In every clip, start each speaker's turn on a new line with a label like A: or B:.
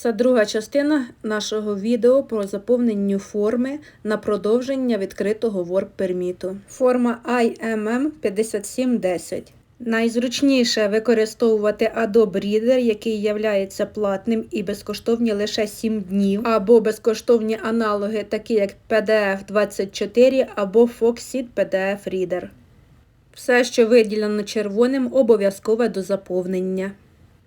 A: Це друга частина нашого відео про заповнення форми на продовження відкритого Permit. Форма IMM 5710. Найзручніше використовувати Adobe Reader, який є платним і безкоштовні лише 7 днів, або безкоштовні аналоги, такі як PDF 24 або Foxit PDF Reader. Все, що виділено червоним, обов'язкове до заповнення.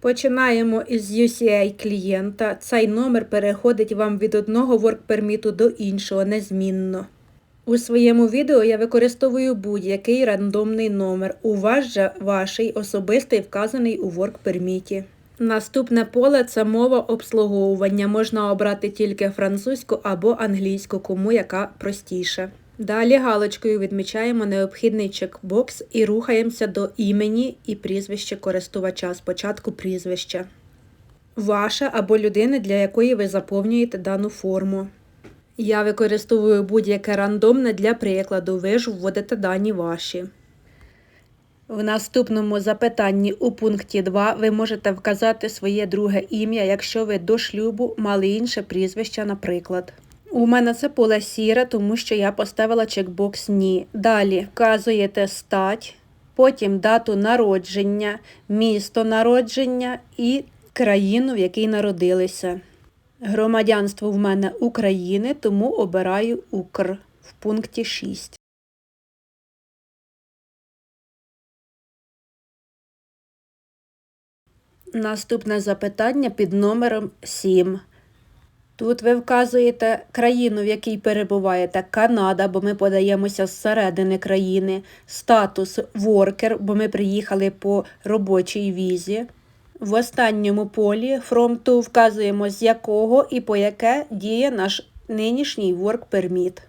A: Починаємо із UCI клієнта. Цей номер переходить вам від одного work-перміту до іншого незмінно. У своєму відео я використовую будь-який рандомний номер. У вас же ваший особистий вказаний у work-перміті. Наступне поле це мова обслуговування. Можна обрати тільки французьку або англійську, кому яка простіше. Далі галочкою відмічаємо необхідний чекбокс і рухаємося до імені і прізвища користувача. Спочатку прізвище. Ваше або людини, для якої ви заповнюєте дану форму. Я використовую будь-яке рандомне для прикладу. Ви ж вводите дані ваші. В наступному запитанні у пункті 2 ви можете вказати своє друге ім'я, якщо ви до шлюбу мали інше прізвище, наприклад. У мене це поле сіре, тому що я поставила чекбокс Ні. Далі вказуєте стать, потім дату народження, місто народження і країну, в якій народилися. Громадянство в мене України, тому обираю Укр в пункті 6. Наступне запитання під номером 7. Тут ви вказуєте країну, в якій перебуваєте Канада, бо ми подаємося зсередини країни, статус воркер, бо ми приїхали по робочій візі. В останньому полі фронту вказуємо, з якого і по яке діє наш нинішній work permit.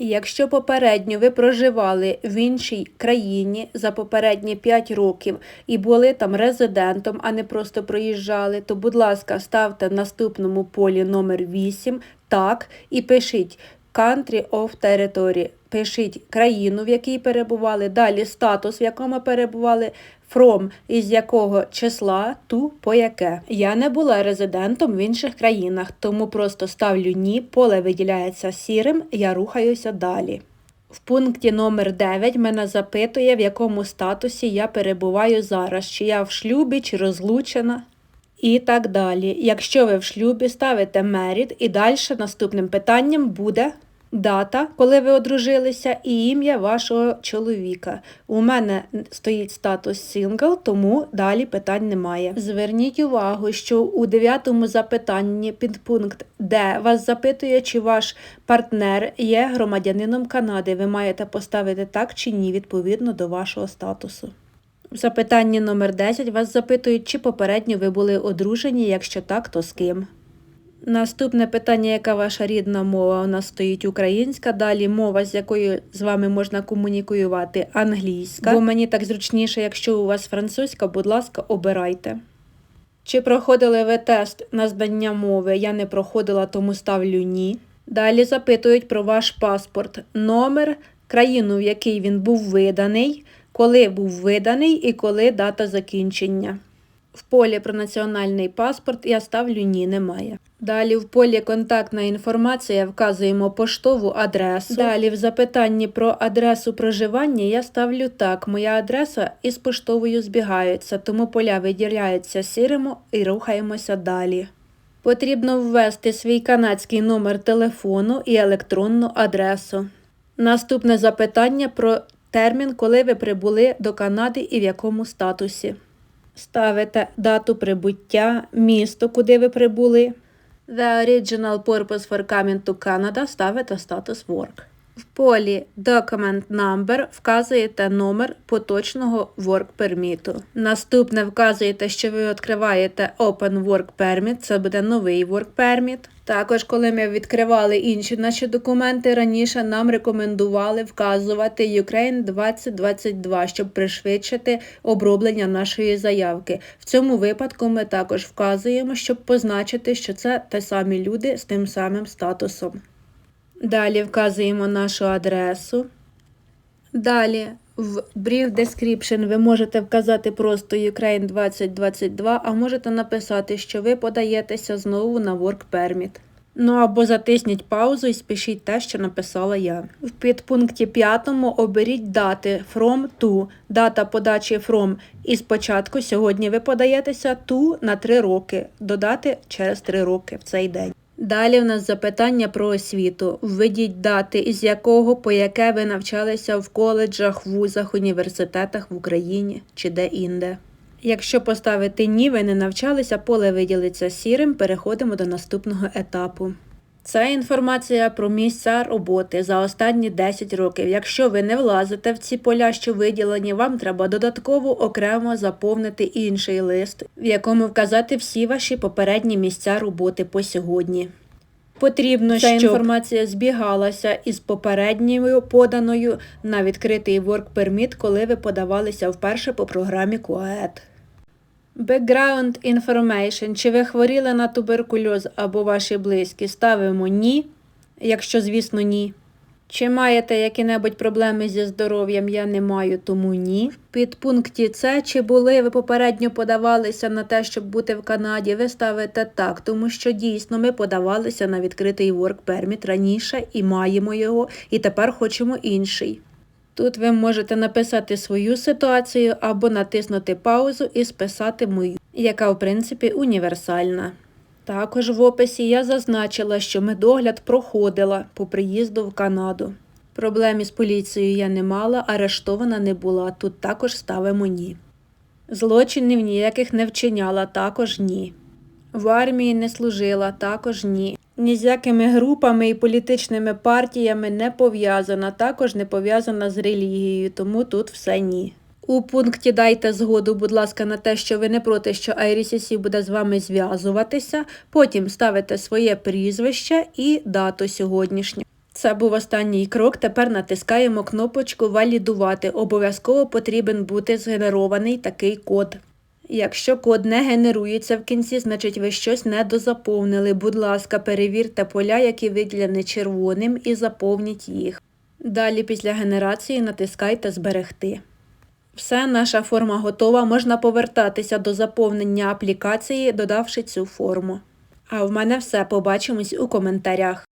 A: Якщо попередньо ви проживали в іншій країні за попередні 5 років і були там резидентом, а не просто проїжджали, то, будь ласка, ставте в наступному полі номер 8 так і пишіть Country of Territory. Пишіть країну, в якій перебували, далі статус, в якому перебували, from із якого числа, ту по яке. Я не була резидентом в інших країнах, тому просто ставлю ні, поле виділяється сірим, я рухаюся далі. В пункті номер 9 мене запитує, в якому статусі я перебуваю зараз, чи я в шлюбі, чи розлучена. І так далі. Якщо ви в шлюбі ставите мерід, і далі наступним питанням буде дата, коли ви одружилися, і ім'я вашого чоловіка. У мене стоїть статус сингл, тому далі питань немає. Зверніть увагу, що у дев'ятому запитанні підпункт Д вас запитує, чи ваш партнер є громадянином Канади. Ви маєте поставити так чи ні відповідно до вашого статусу. В запитанні номер 10 вас запитують, чи попередньо ви були одружені, якщо так, то з ким. Наступне питання, яка ваша рідна мова? У нас стоїть українська. Далі мова, з якою з вами можна комунікувати, англійська. Бо мені так зручніше, якщо у вас французька, будь ласка, обирайте. Чи проходили ви тест на здання мови? Я не проходила, тому ставлю ні. Далі запитують про ваш паспорт, номер, країну, в якій він був виданий, коли був виданий і коли дата закінчення. В полі про національний паспорт я ставлю ні, немає. Далі в полі контактна інформація вказуємо поштову адресу. Далі в запитанні про адресу проживання я ставлю так. Моя адреса із поштовою збігаються, тому поля виділяються сіримо і рухаємося далі. Потрібно ввести свій канадський номер телефону і електронну адресу. Наступне запитання про термін, коли ви прибули до Канади і в якому статусі. Ставите дату прибуття, місто, куди ви прибули. The original purpose for coming to Canada ставите статус work. В полі Document Number вказуєте номер поточного Work Permit. Наступне вказуєте, що ви відкриваєте Open Work Permit, це буде новий Work Permit. Також, коли ми відкривали інші наші документи, раніше нам рекомендували вказувати Ukraine 2022, щоб пришвидшити оброблення нашої заявки. В цьому випадку ми також вказуємо, щоб позначити, що це те самі люди з тим самим статусом. Далі вказуємо нашу адресу. Далі В Brief Description ви можете вказати просто Ukraine 2022, а можете написати, що ви подаєтеся знову на Work Permit. Ну або затисніть паузу і спишіть те, що написала я. В підпункті 5 оберіть дати from to. Дата подачі from і спочатку сьогодні ви подаєтеся to на 3 роки. Додати через 3 роки в цей день. Далі в нас запитання про освіту. Введіть дати, із якого по яке ви навчалися в коледжах, вузах, університетах в Україні чи де-інде. Якщо поставити ні, ви не навчалися, поле виділиться сірим, переходимо до наступного етапу. Це інформація про місця роботи за останні 10 років. Якщо ви не влазите в ці поля, що виділені, вам треба додатково окремо заповнити інший лист, в якому вказати всі ваші попередні місця роботи по сьогодні. Потрібно,
B: Ця
A: щоб інформація збігалася із попередньою поданою на відкритий Work Permit, коли ви подавалися вперше по програмі КУАЕТ. Background information. Чи ви хворіли на туберкульоз або ваші близькі? Ставимо ні, якщо, звісно, ні. Чи маєте які-небудь проблеми зі здоров'ям? Я не маю, тому ні. Під пункті С, чи були ви попередньо подавалися на те, щоб бути в Канаді, ви ставите так, тому що дійсно ми подавалися на відкритий Work Permit раніше і маємо його, і тепер хочемо інший. Тут ви можете написати свою ситуацію або натиснути паузу і списати мою, яка в принципі універсальна. Також в описі я зазначила, що медогляд проходила по приїзду в Канаду. Проблем із поліцією я не мала, арештована не була. Тут також ставимо ні. Злочинів ніяких не вчиняла, також ні. В армії не служила, також ні. Ні з якими групами і політичними партіями не пов'язана, також не пов'язана з релігією, тому тут все ні. У пункті дайте згоду, будь ласка, на те, що ви не проти, що IRCC буде з вами зв'язуватися. Потім ставите своє прізвище і дату сьогоднішню. Це був останній крок. Тепер натискаємо кнопочку Валідувати. Обов'язково потрібен бути згенерований такий код. Якщо код не генерується в кінці, значить ви щось не дозаповнили. Будь ласка, перевірте поля, які виділені червоним, і заповніть їх. Далі після генерації натискайте Зберегти. Все, наша форма готова. Можна повертатися до заповнення аплікації, додавши цю форму. А в мене все. Побачимось у коментарях.